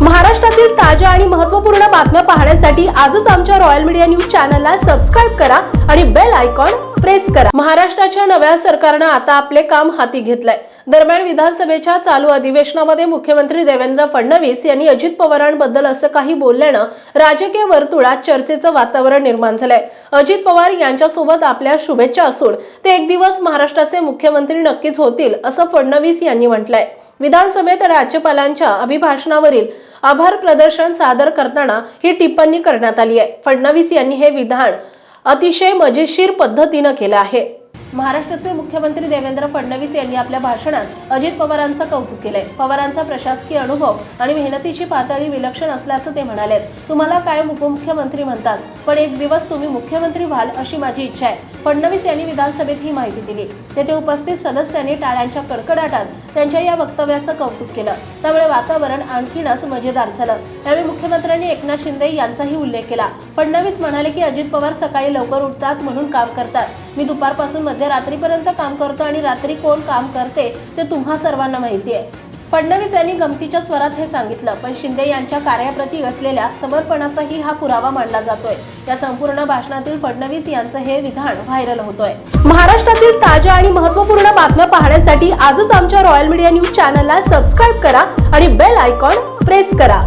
महाराष्ट्रातील ताज्या आणि महत्त्वपूर्ण बातम्या पाहण्यासाठी आजच आमच्या रॉयल मीडिया न्यूज चॅनलला सबस्क्राईब करा आणि बेल आयकॉन प्रेस करा. महाराष्ट्राच्या नव्या सरकारनं आता आपले काम हाती घेतलंय. दरम्यान विधानसभेच्या चालू अधिवेशनामध्ये मुख्यमंत्री देवेंद्र फडणवीस यांनी अजित पवारांबद्दल असं काही बोलल्यानं राजकीय वर्तुळात चर्चेचं वातावरण निर्माण झालंय. अजित पवार यांच्यासोबत आपल्या शुभेच्छा असून ते एक दिवस महाराष्ट्राचे मुख्यमंत्री नक्कीच होतील असं फडणवीस यांनी म्हटलंय. विधानसभेत राज्यपालांच्या अभिभाषणावरील आभार प्रदर्शन सादर करताना ही टिप्पणी करण्यात आली आहे. फडणवीस यांनी हे विधान अतिशय मजेशीर पद्धतीनं केलं आहे. महाराष्ट्राचे मुख्यमंत्री देवेंद्र फडणवीस यांनी आपल्या भाषणात अजित पवारांचं कौतुक केलंय. पवारांचा प्रशासकीय अनुभव आणि मेहनतीची पातळी विलक्षण असल्याचं ते म्हणाले. तुम्हाला कायम उपमुख्यमंत्री म्हणतात पण एक दिवस तुम्ही मुख्यमंत्री व्हाल अशी माझी इच्छा आहे. फडणवीस यांनी विधानसभेत ही माहिती दिली. तेथे उपस्थित सदस्यांनी टाळ्यांच्या कडकडाटात त्यांच्या या वक्तव्याचं कौतुक केलं. त्यामुळे वातावरण आणखीनच मजेदार झालं. त्यावेळी मुख्यमंत्र्यांनी एकनाथ शिंदे यांचाही उल्लेख केला. फडणवीस म्हणाले की अजित पवार सकाळी लवकर उठतात म्हणून काम करतात. मी दुपारपासून मध्यरात्रीपर्यंत काम करतो आणि रात्री कोण काम करते ते तुम्हा सर्वांना माहिती आहे. फडणवीस यांनी गमतीच्या स्वरात हे सांगितलं पण शिंदे यांच्या कार्याप्रती असलेल्या समर्पणाचाही हा पुरावा मानला जातोय. या संपूर्ण भाषणातील फडणवीस यांचं हे विधान व्हायरल होतोय. महाराष्ट्रातील ताज्या आणि महत्त्वपूर्ण बातम्या पाहण्यासाठी आजच आमच्या रॉयल मीडिया न्यूज चॅनलला सबस्क्राईब करा आणि बेल आयकॉन प्रेस करा.